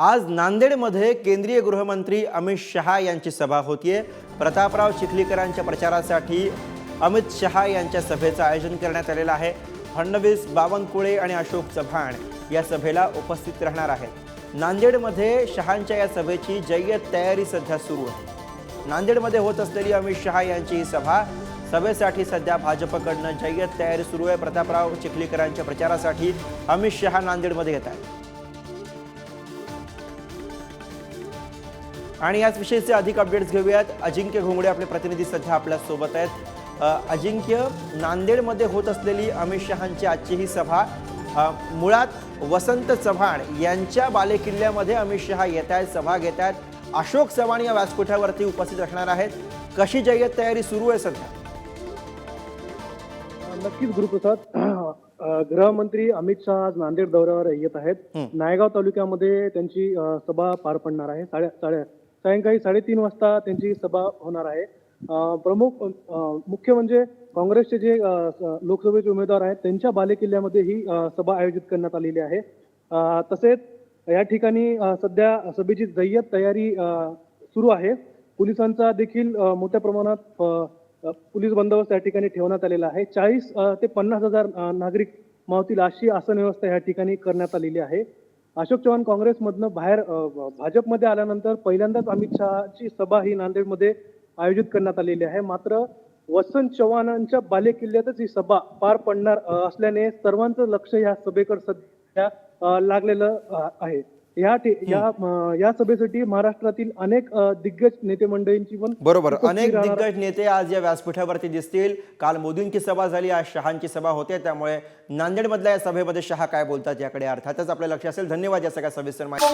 आज नांदेडमध्ये केंद्रीय गृहमंत्री अमित शहा यांची सभा होतीये. प्रतापराव चिखलीकरांच्या प्रचारासाठी अमित शहा यांच्या सभेचं आयोजन करण्यात आलेलं आहे. फडणवीस बावनकुळे आणि अशोक चव्हाण या सभेला उपस्थित राहणार आहेत. नांदेडमध्ये शहांच्या या सभेची जय्यत तयारी सध्या सुरू आहे. नांदेडमध्ये होत असलेली अमित शहा यांची ही सभा सभेसाठी सध्या भाजपकडनं जय्यत तयारी सुरू आहे. प्रतापराव चिखलीकरांच्या प्रचारासाठी अमित शहा नांदेडमध्ये येत आहेत. आणि याच विषयीचे अधिक अपडेट्स घेऊयात. अजिंक्य घोंगडे आपले प्रतिनिधी सध्या आपल्यासोबत आहेत अजिंक्य नांदेडमध्ये होत असलेली अमित शहांची आजची ही सभा मुळात वसंत चव्हाण यांच्या बालेकिल्ल्यामध्ये अमित शहा येत आहेत सभा घेत आहेत. अशोक चव्हाण या व्यासपीठावरती उपस्थित असणार आहेत. कशी जय्यत तयारी सुरू आहे सध्या? नक्कीच गुरुप्रसाद. गृहमंत्री अमित शहा आज नांदेड दौऱ्यावर येत आहेत. नायगाव तालुक्यामध्ये त्यांची सभा पार पडणार आहे. साडे साडे सायंकाळी साडेतीन वाजता त्यांची सभा होणार आहे. प्रमुख मुख्य म्हणजे काँग्रेसचे जे लोकसभेचे उमेदवार आहेत त्यांच्या बालेकिल्ल्यामध्ये ही सभा आयोजित करण्यात आलेली आहे. तसेच या ठिकाणी सध्या सभेची जय्यत तयारी सुरू आहे. पोलिसांचा देखील मोठ्या प्रमाणात पोलीस बंदोबस्त या ठिकाणी ठेवण्यात आलेला आहे. चाळीस ते पन्नास हजार नागरिक मावतील अशी आसन व्यवस्था या ठिकाणी करण्यात आलेली आहे. अशोक चव्हाण काँग्रेसमधनं बाहेर भाजपमध्ये आल्यानंतर पहिल्यांदाच अमित शहाची सभा ही नांदेडमध्ये आयोजित करण्यात आलेली आहे. मात्र वसंत चव्हाणांच्या बालेकिल्ल्यातच ही सभा पार पडणार असल्याने सर्वांचं लक्ष या सभेकडे सध्या लागलेलं आहे. या या या सभेसाठी महाराष्ट्रातील अनेक दिग्गज नेते मंडळींची पण बरोबर. अनेक दिग्गज नेते आज या व्यासपीठावरती दिसतील. काल मोदींची सभा झाली आज शहांची सभा होते. त्यामुळे नांदेडमधल्या या सभेमध्ये शहा काय बोलतात याकडे अर्थातच आपलं लक्ष असेल. धन्यवाद या सगळ्या सविस्तर माहिती